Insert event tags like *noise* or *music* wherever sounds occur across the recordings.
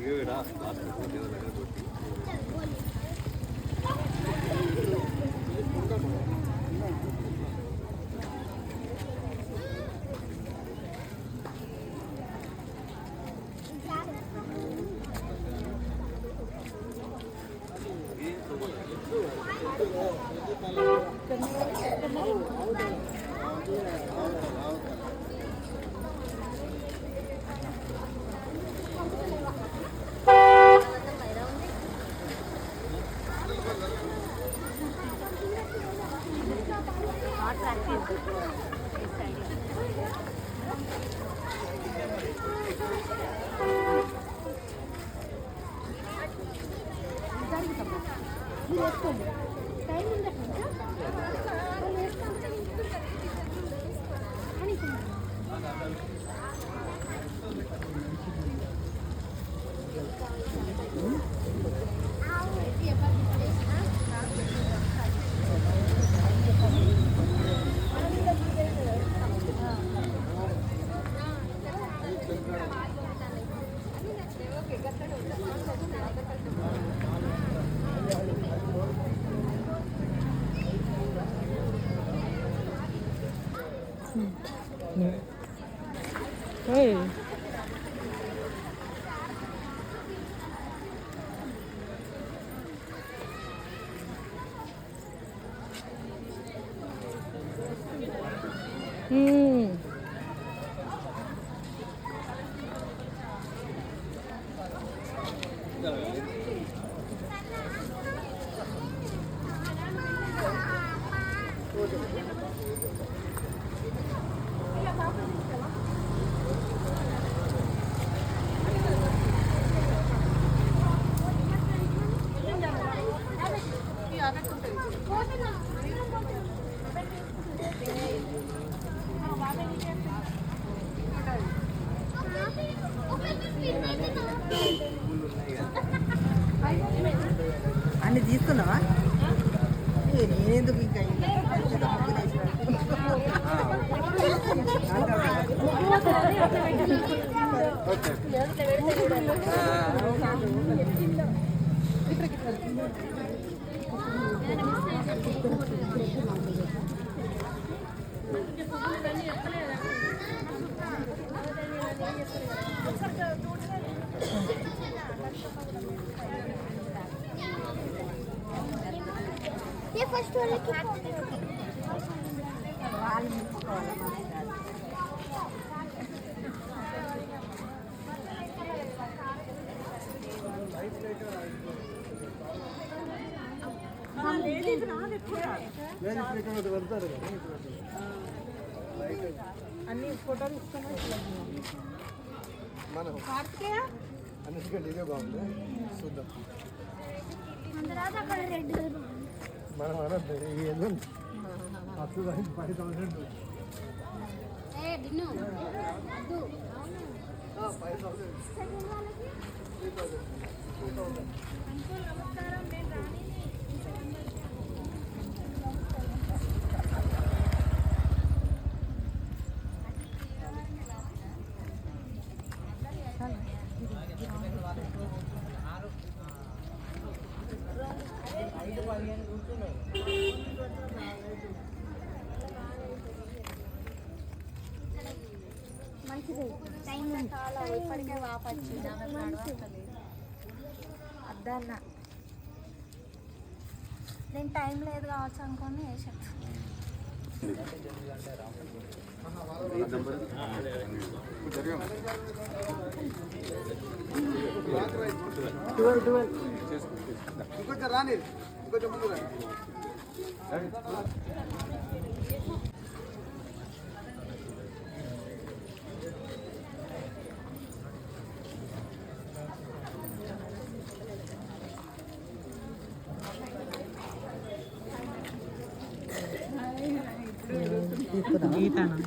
വീടാ Ow. 네. 헤이. 음. First వాళ్ళకి వాళ్ళు ముట్టుకోవాలి లేడీస్ రాదు ఎక్కువ లేడీస్ ఇక్కడ వెళ్తారు కదా అన్ని ఫోటోలు మనం అన్నిటికంటే ఇదే బాగుంది. చూద్దాం. మనం అనద్దు ఏదో ఫైవ్ థౌసండ్ ఫైవ్ థౌసండ్ నమస్కారం. నేను రాణిని. మంచిది. టైం చాలా ఇప్పటికే అద్దన్న. నేను టైం లేదు కావచ్చు అనుకొని వేసాను ఇంకొంచెం రాని ఇంకొంచెం ముందు రాని గీతనా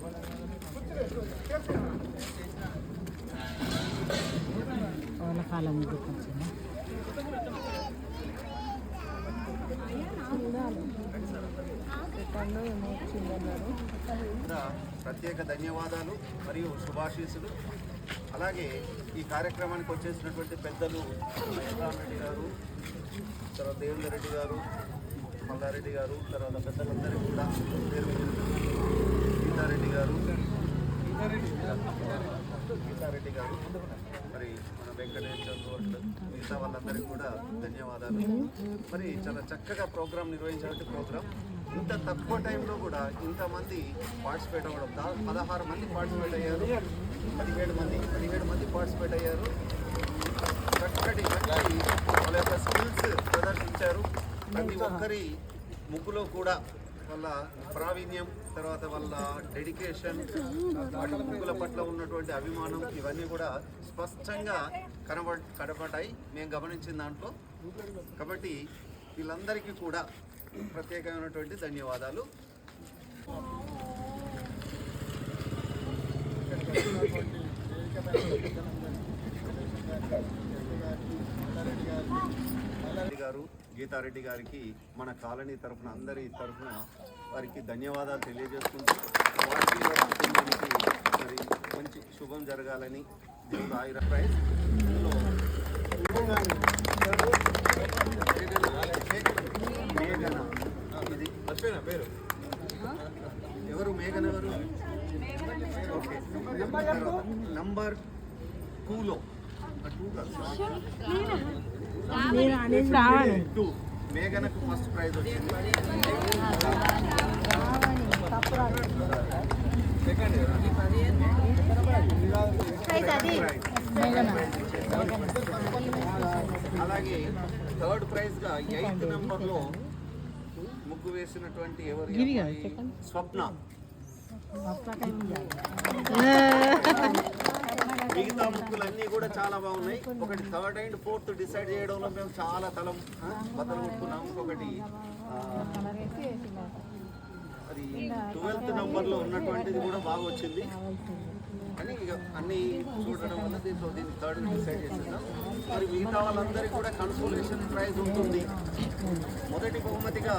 వాళ్ళ కాలం గుర్తొచ్చిందా? సెకండ్ ప్రత్యేక ధన్యవాదాలు మరియు శుభాశీస్సులు. అలాగే ఈ కార్యక్రమానికి వచ్చేసినటువంటి పెద్దలు రెడ్డి గారు తర్వాత దేవేంద్ర రెడ్డి గారు మల్లారెడ్డి గారు తర్వాత పెద్దలందరికీ కూడా పేరు సీతారెడ్డి గారు. గీతారెడ్డి గారు మరి మన వెంకటేశ్వర మిగతా వాళ్ళందరికీ కూడా ధన్యవాదాలు. మరి చాలా చక్కగా ప్రోగ్రామ్ నిర్వహించినటువంటి ప్రోగ్రామ్ ఇంత తక్కువ టైంలో కూడా ఇంతమంది పార్టిసిపేట్ అవ్వడం పదహారు మంది పార్టిసిపేట్ అయ్యారు పదిహేడు మంది పదిహేడు మంది పార్టిసిపేట్ అయ్యారు. చక్కటి వాళ్ళ యొక్క స్కిల్స్ ప్రదర్శించారు. ప్రతి ఒక్కరి ముగ్గులో కూడా వాళ్ళ ప్రావీణ్యం తర్వాత వాళ్ళ డెడికేషన్ వాటి ముగ్గుల పట్ల ఉన్నటువంటి అభిమానం ఇవన్నీ కూడా స్పష్టంగా కనబ కనబడ్డాయి. మేము గమనించిన దాంట్లో. కాబట్టి వీళ్ళందరికీ కూడా ప్రత్యేకమైనటువంటి ధన్యవాదాలు. రెడ్డి గారు గీతారెడ్డి గారికి మన కాలనీ తరఫున అందరి తరఫున వారికి ధన్యవాదాలు తెలియజేసుకుంటూ వారికి కుటుంబానికి మరి మంచి శుభం జరగాలని దేవుడు ఆయుర ప్రైజ్ మేఘన ఇది పేరు ఎవరు? మేఘన ఎవరు? ఓకే. నంబర్ టూలో. టూ కాదు మేఘనకు ఫస్ట్ ప్రైజ్ వచ్చింది అలాగే థర్డ్ ప్రైజ్గా ఎయిత్ నెంబర్లో ముగ్గు వేసినటువంటి ఎవరు? స్వప్న *laughs* మిగతా ముక్కులన్నీ కూడా చాలా బాగున్నాయి. ఒకటి థర్డ్ అండ్ ఫోర్త్ డిసైడ్ చేయడంలో మేము చాలా తలం ఆ, బద్దలు ఒకటి అది ట్వెల్త్ నెంబర్లో ఉన్నటువంటిది కూడా బాగా వచ్చింది. కానీ ఇక అన్ని చూడడం వల్ల దీంట్లో దీన్ని థర్డ్ డిసైడ్ చేసేద్దాం. మరి మిగతా వాళ్ళందరికీ కూడా కన్సోలేషన్ ప్రైజ్ ఉంటుంది. మొదటి బహుమతిగా